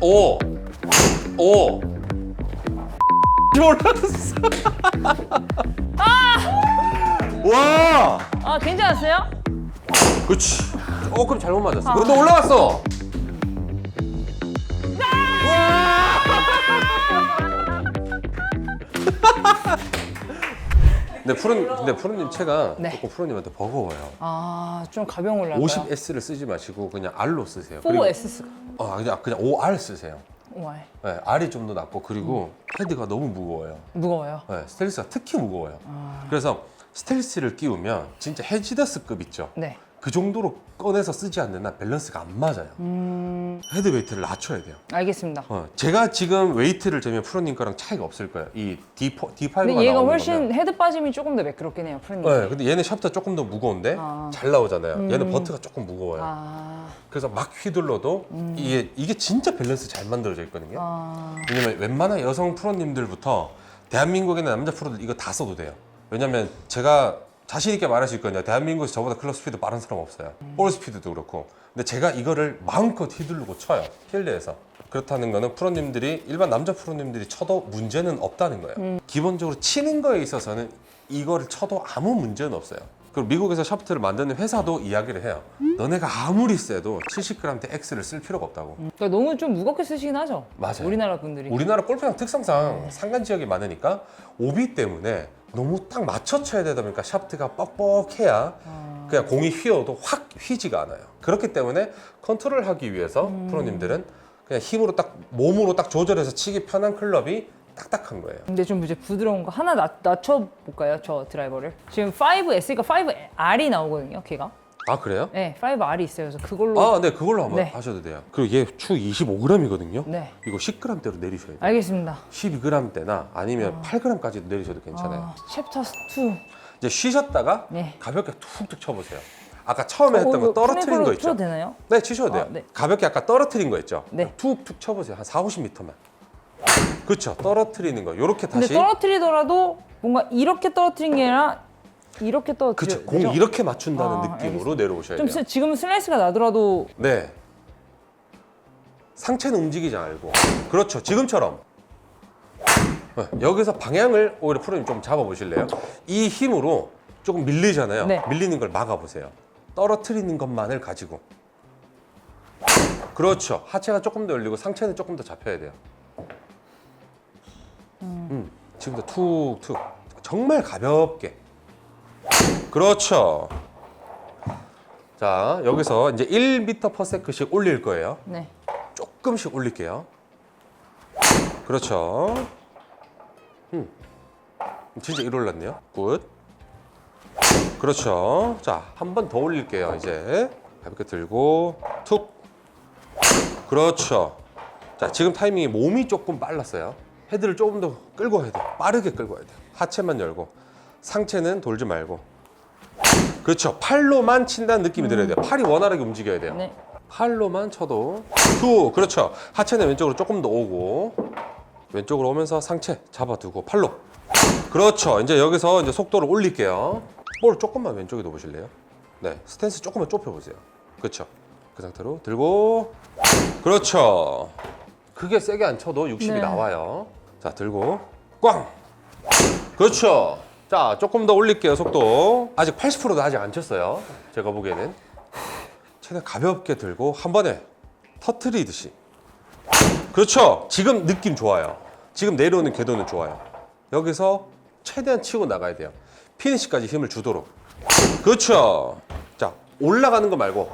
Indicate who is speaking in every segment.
Speaker 1: 오. 오. 올라갔어. 와.
Speaker 2: 아 괜찮았어요?
Speaker 1: 그렇지. 조금 잘못 맞았어. 그래도 올라갔어. 근데 푸른 근데 푸른님 채가
Speaker 2: 네.
Speaker 1: 조금 푸른님한테 버거워요.
Speaker 2: 아 좀 가벼운 걸로 할까요?
Speaker 1: 50S를 쓰지 마시고 그냥 R로 쓰세요.
Speaker 2: 4S
Speaker 1: 어, 그냥 그냥 5R 쓰세요.
Speaker 2: 와
Speaker 1: 네, R이 좀 더 낫고 그리고 헤드가 너무 무거워요.
Speaker 2: 무거워요.
Speaker 1: 네, 스텔스가 특히 무거워요.
Speaker 2: 아.
Speaker 1: 그래서 스텔스를 끼우면 진짜 헤지더스급 있죠.
Speaker 2: 네.
Speaker 1: 그 정도로 꺼내서 쓰지 않는 한 밸런스가 안 맞아요.
Speaker 2: 음
Speaker 1: 헤드 웨이트를 낮춰야 돼요.
Speaker 2: 알겠습니다.
Speaker 1: 어, 제가 지금 웨이트를 재면 프로님 거랑 차이가 없을 거예요. 이 D4, D5가
Speaker 2: 근데 얘가
Speaker 1: 나오는
Speaker 2: 훨씬
Speaker 1: 거면.
Speaker 2: 헤드 빠짐이 조금 더 매끄럽긴 해요, 프로님.
Speaker 1: 네, 근데 얘는 샤프트가 조금 더 무거운데
Speaker 2: 아.
Speaker 1: 잘 나오잖아요. 얘는
Speaker 2: 음.
Speaker 1: 버트가 조금 무거워요.
Speaker 2: 아,
Speaker 1: 그래서 막 휘둘러도 이게 이게 진짜 밸런스 잘 만들어져 있거든요.
Speaker 2: 아,
Speaker 1: 왜냐면 웬만한 여성 프로님들부터 대한민국에 있는 남자 프로들 이거 다 써도 돼요. 왜냐면 제가 자신 있게 말할 수 있거든요. 대한민국에서 저보다 클럽 스피드 빠른 사람 없어요. 볼 스피드도 그렇고. 근데 제가 이거를 마음껏 휘두르고 쳐요. 필드에서. 그렇다는 거는 프로님들이 일반 남자 프로님들이 쳐도 문제는 없다는 거예요. 기본적으로 치는 거에 있어서는 이거를 쳐도 아무 문제는 없어요. 그리고 미국에서 샤프트를 만드는 회사도 이야기를 해요. 너네가 아무리 세도 70g대 X를 쓸 필요가 없다고.
Speaker 2: 그러니까 너무 좀 무겁게 쓰시긴 하죠.
Speaker 1: 맞아요.
Speaker 2: 우리나라 분들이.
Speaker 1: 우리나라 골프장 특성상 산간 지역이 많으니까 오비 때문에 너무 딱 맞춰 쳐야 되다 보니까 샤프트가 뻑뻑해야
Speaker 2: 아,
Speaker 1: 그냥 공이 휘어도 확 휘지가 않아요. 그렇기 때문에 컨트롤 하기 위해서
Speaker 2: 음.
Speaker 1: 프로님들은 그냥 힘으로 딱 몸으로 딱 조절해서 치기 편한 클럽이 딱딱한 거예요.
Speaker 2: 근데 좀 이제 부드러운 거 하나 낮, 낮춰볼까요, 저 드라이버를? 지금 5S가 5R이 나오거든요, 걔가.
Speaker 1: 아 그래요?
Speaker 2: 네, 5R이 있어요. 그래서 그걸로.
Speaker 1: 아, 네 그걸로 한번
Speaker 2: 네.
Speaker 1: 하셔도 돼요. 그리고 얘 추 25g이거든요.
Speaker 2: 네,
Speaker 1: 이거 10g대로 내리셔야 돼요.
Speaker 2: 알겠습니다.
Speaker 1: 12g대나 아니면 8g까지도 내리셔도 괜찮아요.
Speaker 2: 아, 챕터 2.
Speaker 1: 이제 쉬셨다가
Speaker 2: 네.
Speaker 1: 가볍게 툭툭 쳐보세요. 아까 처음에 했던
Speaker 2: 어,
Speaker 1: 거 떨어뜨린 거 있죠?
Speaker 2: 쳐도 되나요?
Speaker 1: 네, 치셔도 돼요.
Speaker 2: 아, 네.
Speaker 1: 가볍게 아까 떨어뜨린 거 있죠?
Speaker 2: 네.
Speaker 1: 툭툭 쳐보세요. 한 4, 50m만. 그렇죠. 떨어뜨리는 거. 요렇게
Speaker 2: 근데
Speaker 1: 다시.
Speaker 2: 떨어뜨리더라도 뭔가 이렇게 떨어뜨린 게 아니라 이렇게 떨어뜨려.
Speaker 1: 그렇죠. 공 이렇게 맞춘다는
Speaker 2: 아,
Speaker 1: 느낌으로. 내려오셔야
Speaker 2: 좀
Speaker 1: 돼요.
Speaker 2: 스, 지금 슬라이스가 나더라도
Speaker 1: 네. 상체는 움직이지 말고. 그렇죠. 지금처럼. 네, 여기서 방향을 오히려 프로님 좀 잡아보실래요? 이 힘으로 조금 밀리잖아요.
Speaker 2: 네.
Speaker 1: 밀리는 걸 막아보세요. 떨어뜨리는 것만을 가지고. 그렇죠. 하체가 조금 더 열리고 상체는 조금 더 잡혀야 돼요. 음, 지금도 툭툭. 정말 가볍게. 그렇죠. 자, 여기서 이제 1m/s씩 올릴 거예요.
Speaker 2: 네.
Speaker 1: 조금씩 올릴게요. 그렇죠. 음. 진짜 1 올랐네요. 굿. 그렇죠. 자, 한 번 더 올릴게요. 이제 가볍게 들고 툭. 그렇죠. 자, 지금 타이밍이 몸이 조금 빨랐어요. 헤드를 조금 더 끌고 해야 돼요. 빠르게 끌고 해야 돼요. 하체만 열고 상체는 돌지 말고. 그렇죠. 팔로만 친다는 느낌이 들어야 돼요. 팔이 원활하게 움직여야 돼요.
Speaker 2: 네.
Speaker 1: 팔로만 쳐도 투 그렇죠 하체는 왼쪽으로 조금 더 오고 왼쪽으로 오면서 상체 잡아두고 팔로 그렇죠 이제 여기서 이제 속도를 올릴게요 볼 조금만 왼쪽에 놓으실래요 네 스탠스 조금만 좁혀 보세요 그렇죠 그 상태로 들고 그렇죠 크게 세게 안 쳐도 60이
Speaker 2: 네.
Speaker 1: 나와요 자 들고. 꽝! 그렇죠. 자 조금 더 올릴게요 속도. 아직 80%도 아직 안 쳤어요. 제가 보기에는. 최대한 가볍게 들고 한 번에 터트리듯이. 그렇죠. 지금 느낌 좋아요. 지금 내려오는 궤도는 좋아요. 여기서 최대한 치고 나가야 돼요. 피니시까지 힘을 주도록. 그렇죠. 자 올라가는 거 말고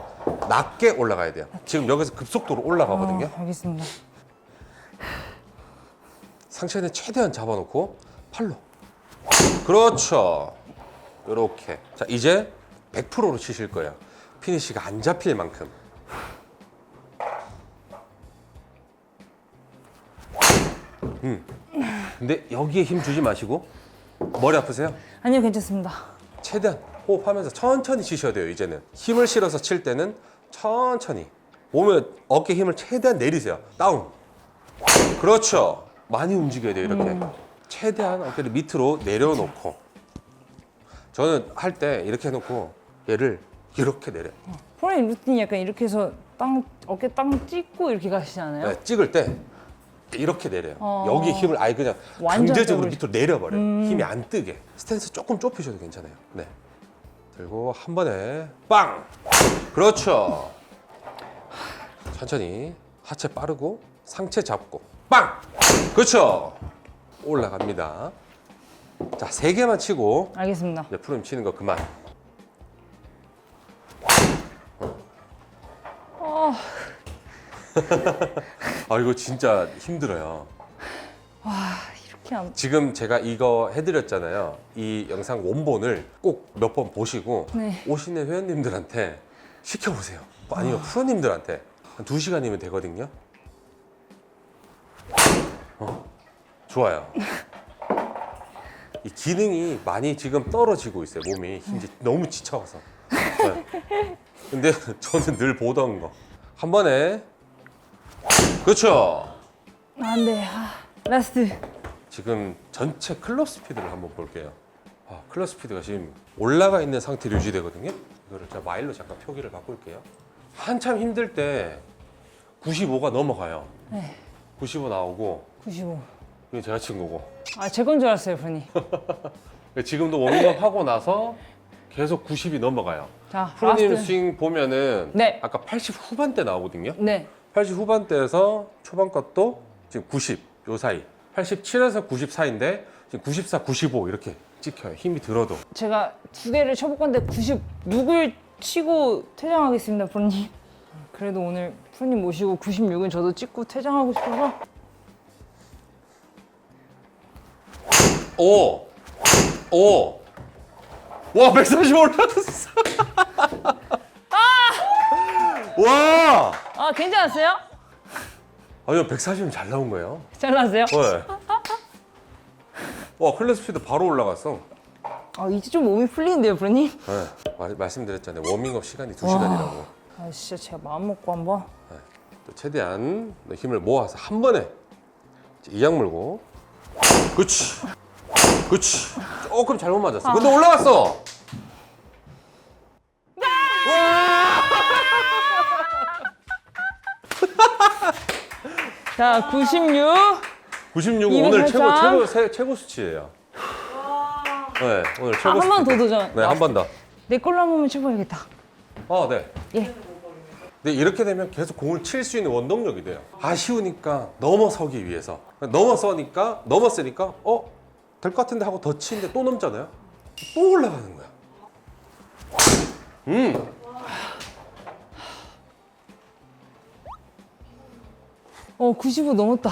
Speaker 1: 낮게 올라가야 돼요. 지금 여기서 급속도로 올라가거든요.
Speaker 2: 아, 알겠습니다.
Speaker 1: 상체는 최대한 잡아놓고 팔로. 그렇죠. 이렇게. 자 이제 100%로 치실 거예요. 피니시가 안 잡힐 만큼. 음. 근데 여기에 힘 주지 마시고 머리 아프세요?
Speaker 2: 아니요, 괜찮습니다.
Speaker 1: 최대한 호흡하면서 천천히 치셔야 돼요 이제는. 힘을 실어서 칠 때는 천천히. 몸에 어깨 힘을 최대한 내리세요. 다운. 그렇죠 많이 움직여야 돼요 이렇게 최대한 어깨를 밑으로 내려놓고 저는 할 때 이렇게 해놓고 얘를 이렇게 내려
Speaker 2: 프로님 루틴이 약간 이렇게 해서 땅 어깨 땅 찍고 이렇게 가시잖아요.
Speaker 1: 네, 찍을 때 이렇게 내려요.
Speaker 2: 어.
Speaker 1: 여기 힘을 아예 그냥
Speaker 2: 완전
Speaker 1: 강제적으로 밑으로 내려버려요.
Speaker 2: 음.
Speaker 1: 힘이 안 뜨게. 스탠스 조금 좁히셔도 괜찮아요. 네. 들고 한 번에 빵! 그렇죠. 천천히 하체 빠르고 상체 잡고 빵! 그렇죠. 올라갑니다. 자, 세 개만 치고
Speaker 2: 알겠습니다.
Speaker 1: 이제 프로님 치는 거 그만.
Speaker 2: 어,
Speaker 1: 아 이거 진짜 힘들어요.
Speaker 2: 이렇게 안.
Speaker 1: 지금 제가 이거 해드렸잖아요. 이 영상 원본을 꼭 몇 번 보시고
Speaker 2: 네.
Speaker 1: 오시는 회원님들한테 시켜보세요. 아니면 프로님들한테 한 두 시간이면 되거든요. 어, 좋아요. 이 기능이 많이 지금 떨어지고 있어요. 몸이 이제 너무 지쳐서. 네. 근데 저는 늘 보던 거. 한 번에 그렇죠.
Speaker 2: 안 돼. 아, 라스트.
Speaker 1: 지금 전체 클럽 스피드를 한번 볼게요. 아, 클럽 스피드가 지금 올라가 있는 상태로 유지되거든요. 이거를 제가 마일로 잠깐 표기를 바꿀게요. 한참 힘들 때 95가 넘어가요.
Speaker 2: 네.
Speaker 1: 95 나오고
Speaker 2: 95.
Speaker 1: 이게 제가 친 거고.
Speaker 2: 아, 제 건 줄 알았어요, 프로님.
Speaker 1: 지금도 워밍업 하고 나서 계속 90이 넘어가요.
Speaker 2: 자,
Speaker 1: 프로님
Speaker 2: 라스트.
Speaker 1: 스윙 보면은
Speaker 2: 네.
Speaker 1: 아까 80 후반대 나오거든요.
Speaker 2: 네.
Speaker 1: 80 후반대에서 초반 것도 지금 90 요 사이. 87에서 90 사이인데 지금 94, 95 이렇게 찍혀요. 힘이 들어도.
Speaker 2: 제가 두 개를 쳐볼 건데 96을 치고 퇴장하겠습니다, 프로님. 그래도 오늘 프로님 모시고 96은 저도 찍고 퇴장하고 싶어서
Speaker 1: 오! 오! 와, 140 올라갔어. 와!
Speaker 2: 아 괜찮았어요?
Speaker 1: 아니요, 140은 잘 나온 거예요.
Speaker 2: 잘 나왔어요?
Speaker 1: 네. 와, 클래스 스피드 바로 올라갔어.
Speaker 2: 아 이제 좀 몸이 풀리는데요, 프로님?
Speaker 1: 네. 말, 말씀드렸잖아요. 워밍업 시간이 2시간이라고.
Speaker 2: 아 진짜 제가 마음 먹고 한번
Speaker 1: 또 최대한 힘을 모아서 한 번에 이양 물고. 그치. 그치. 조금 잘못 맞았어. 근데 올라갔어.
Speaker 2: 자 96.
Speaker 1: 96은 오늘 최고
Speaker 2: 200
Speaker 1: 최고 세- 최고 수치예요. 네, 오늘 최고
Speaker 2: 아 한 번. 더 도전.
Speaker 1: 네, 한 번 더.
Speaker 2: 내 걸로 한 번만 쳐봐야겠다.
Speaker 1: 어, 네.
Speaker 2: 예.
Speaker 1: 근데 이렇게 되면 계속 공을 칠 수 있는 원동력이 돼요. 아쉬우니까 넘어서기 위해서. 넘어서니까 넘었으니까 어? 될 것 같은데 하고 더 치는데 또 넘잖아요. 또 올라가는 거야. 음.
Speaker 2: 어 95 넘었다.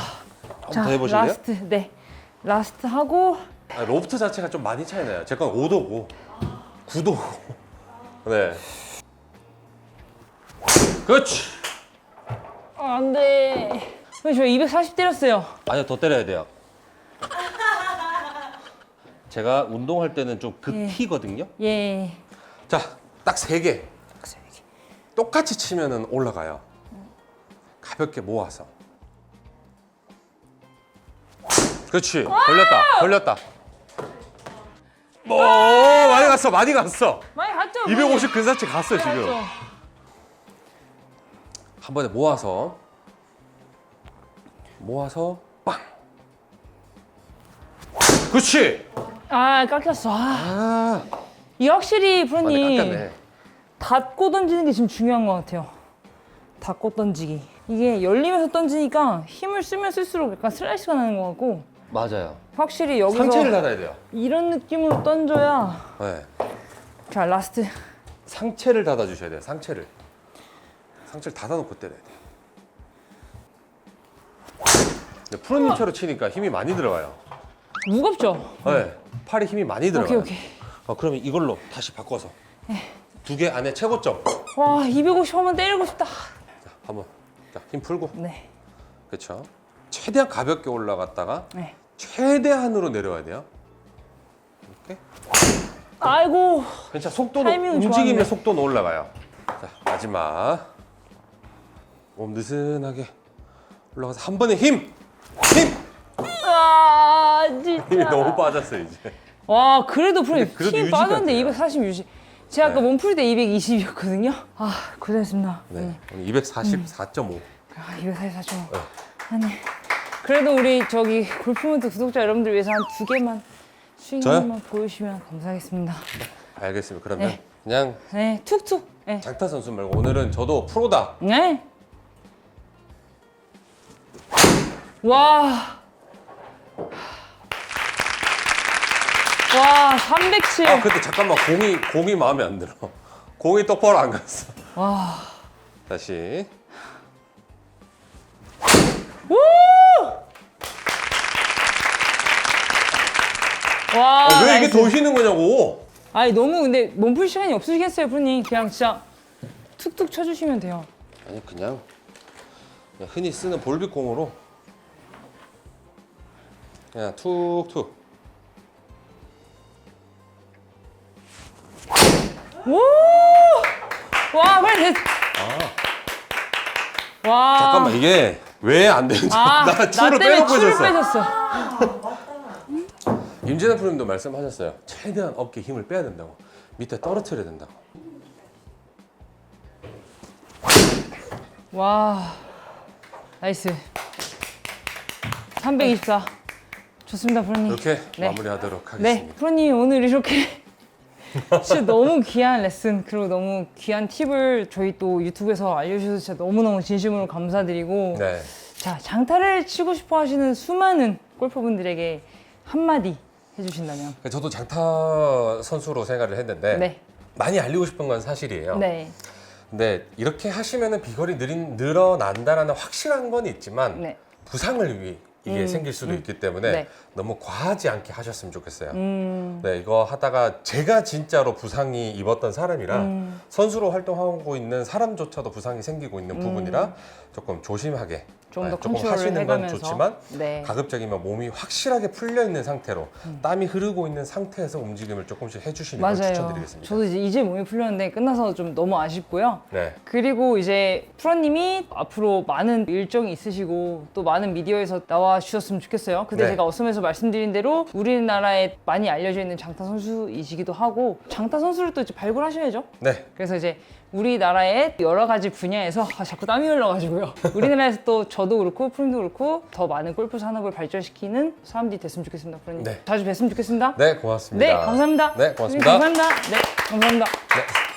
Speaker 1: 더 해보실래요?
Speaker 2: 라스트 네. 라스트 하고
Speaker 1: 아, 로프트 자체가 좀 많이 차이 나요. 제 건 5도고 9도고. 네. 그렇지.
Speaker 2: 아, 안 돼. 저240 때렸어요.
Speaker 1: 아니요, 더 때려야 돼요. 제가 운동할 때는 좀 극히거든요.
Speaker 2: 예.
Speaker 1: 자, 딱 세 개. 똑같이 치면은 올라가요. 가볍게 모아서. 그렇지. 걸렸다. 걸렸다. 오, 많이 갔어. 많이 갔어.
Speaker 2: 많이 갔죠?
Speaker 1: 250 근사치
Speaker 2: 많이
Speaker 1: 지금.
Speaker 2: 갔죠?
Speaker 1: 한 번에 모아서 모아서 빵. 그렇지.
Speaker 2: 아 깎였어. 아,
Speaker 1: 아,
Speaker 2: 이 확실히
Speaker 1: 많이
Speaker 2: 프로님. 닫고 던지는 게 지금 중요한 것 같아요. 닫고 던지기. 이게 열리면서 던지니까 힘을 쓰면 쓸수록 약간 슬라이스가 나는 것 같고
Speaker 1: 맞아요.
Speaker 2: 확실히 여기서
Speaker 1: 상체를 닫아야 돼요.
Speaker 2: 이런 느낌으로 던져야
Speaker 1: 네.
Speaker 2: 자 라스트
Speaker 1: 상체를 닫아 주셔야 돼요. 상체를. 상체를 닫아 놓고 때려야 돼요. 근데 프로님처럼 치니까 힘이 많이 들어가요.
Speaker 2: 무겁죠?
Speaker 1: 네. 팔에 힘이 많이
Speaker 2: 오케이
Speaker 1: 들어가요.
Speaker 2: 오케이.
Speaker 1: 어, 그러면 이걸로 다시 바꿔서 두 개 안에 최고점.
Speaker 2: 와 250 한번 때리고 싶다.
Speaker 1: 자, 한번. 자, 힘 풀고.
Speaker 2: 네.
Speaker 1: 그렇죠. 최대한 가볍게 올라갔다가
Speaker 2: 네.
Speaker 1: 최대한으로 내려와야 돼요. 이렇게.
Speaker 2: 아이고
Speaker 1: 괜찮아. 속도는
Speaker 2: 타이밍은
Speaker 1: 움직임의
Speaker 2: 좋았네.
Speaker 1: 속도는 올라가요. 자, 마지막. 몸 느슨하게 올라가서 한 번에 힘. 힘.
Speaker 2: 아 진짜.
Speaker 1: 너무 빠졌어요, 이제.
Speaker 2: 와 그래도 힘
Speaker 1: 유지가
Speaker 2: 빠졌는데
Speaker 1: 돼요.
Speaker 2: 240 유지. 제가 아까
Speaker 1: 네.
Speaker 2: 몸풀 때 220이었거든요. 아, 고생했습니다.
Speaker 1: 네. 오늘 244.5.
Speaker 2: 아, 244죠.
Speaker 1: 네.
Speaker 2: 아니. 그래도 우리 저기 골프문트 구독자 여러분들 위해서 한 두 개만 스윙
Speaker 1: 저요?
Speaker 2: 한번 보여주시면 감사하겠습니다.
Speaker 1: 알겠습니다. 그러면
Speaker 2: 네.
Speaker 1: 그냥
Speaker 2: 네, 툭툭. 네.
Speaker 1: 장타 선수 말고 오늘은 저도 프로다.
Speaker 2: 네. 와. 와, 307.
Speaker 1: 아 근데 잠깐만 공이 공이 마음에 안 들어. 공이 똑바로 안 갔어.
Speaker 2: 와.
Speaker 1: 다시.
Speaker 2: 와.
Speaker 1: 아, 왜 이게
Speaker 2: 나이스.
Speaker 1: 더 휘는 거냐고.
Speaker 2: 아니, 너무 근데 몸풀 시간이 없으시겠어요, 프로님. 그냥 진짜 툭툭 쳐주시면 돼요.
Speaker 1: 아니 그냥, 그냥 흔히 쓰는 볼빅 공으로 그냥 툭툭.
Speaker 2: 와, 빨리 됐. 와.
Speaker 1: 아. 잠깐만 이게 왜 안 되는지
Speaker 2: 아,
Speaker 1: 나 추를
Speaker 2: 때문에
Speaker 1: 빼놓고
Speaker 2: 추를
Speaker 1: 있었어.
Speaker 2: 빼줬어.
Speaker 1: 임진아 프로님도 말씀하셨어요. 최대한 어깨 힘을 빼야 된다고. 밑에 떨어뜨려야 된다고.
Speaker 2: 와. 나이스. 324. 좋습니다, 프로님.
Speaker 1: 이렇게
Speaker 2: 네.
Speaker 1: 마무리하도록
Speaker 2: 네,
Speaker 1: 하겠습니다.
Speaker 2: 프로님 오늘 이렇게 진짜 너무 귀한 레슨 그리고 너무 귀한 팁을 저희 또 유튜브에서 알려주셔서 진짜 너무너무 진심으로 감사드리고
Speaker 1: 네.
Speaker 2: 자 장타를 치고 싶어 하시는 수많은 골퍼분들에게 한마디 해주신다면
Speaker 1: 저도 장타 선수로 생활을 했는데
Speaker 2: 네,
Speaker 1: 많이 알리고 싶은 건 사실이에요.
Speaker 2: 네,
Speaker 1: 근데 이렇게 하시면은 비거리 늘어난다라는 확실한 건 있지만
Speaker 2: 네.
Speaker 1: 부상을 위 이게
Speaker 2: 음,
Speaker 1: 생길 수도
Speaker 2: 음.
Speaker 1: 있기 때문에
Speaker 2: 네.
Speaker 1: 너무 과하지 않게 하셨으면 좋겠어요.
Speaker 2: 음,
Speaker 1: 네, 이거 하다가 제가 진짜로 부상이 입었던 사람이라
Speaker 2: 음.
Speaker 1: 선수로 활동하고 있는 사람조차도 부상이 생기고 있는 부분이라 조금 조심하게
Speaker 2: 좀
Speaker 1: 네,
Speaker 2: 더
Speaker 1: 조금 하시는 건
Speaker 2: 해가면서
Speaker 1: 좋지만
Speaker 2: 네.
Speaker 1: 가급적이면 몸이 확실하게 풀려 있는 상태로 땀이 흐르고 있는 상태에서 움직임을 조금씩 해주시는 걸. 추천드리겠습니다.
Speaker 2: 저도 이제 이제 몸이 풀렸는데 끝나서 좀 너무 아쉽고요.
Speaker 1: 네,
Speaker 2: 그리고 이제 프로님이 앞으로 많은 일정이 있으시고 또 많은 미디어에서 나와 주셨으면 좋겠어요. 근데
Speaker 1: 네.
Speaker 2: 제가 어썸에서 말씀드린 대로 우리나라에 많이 알려져 있는 장타 선수이시기도 하고 장타 선수를 또 이제 발굴하셔야죠.
Speaker 1: 네,
Speaker 2: 그래서 이제 우리나라의 여러 가지 분야에서 아, 자꾸 땀이 흘러가지고요. 우리나라에서 또 저도 그렇고 프로님도 그렇고 더 많은 골프 산업을 발전시키는 사람들이 됐으면 좋겠습니다. 프로님
Speaker 1: 네.
Speaker 2: 자주 뵀으면 좋겠습니다.
Speaker 1: 네, 고맙습니다.
Speaker 2: 네, 감사합니다.
Speaker 1: 네, 고맙습니다.
Speaker 2: 감사합니다. 네, 감사합니다.
Speaker 1: 네.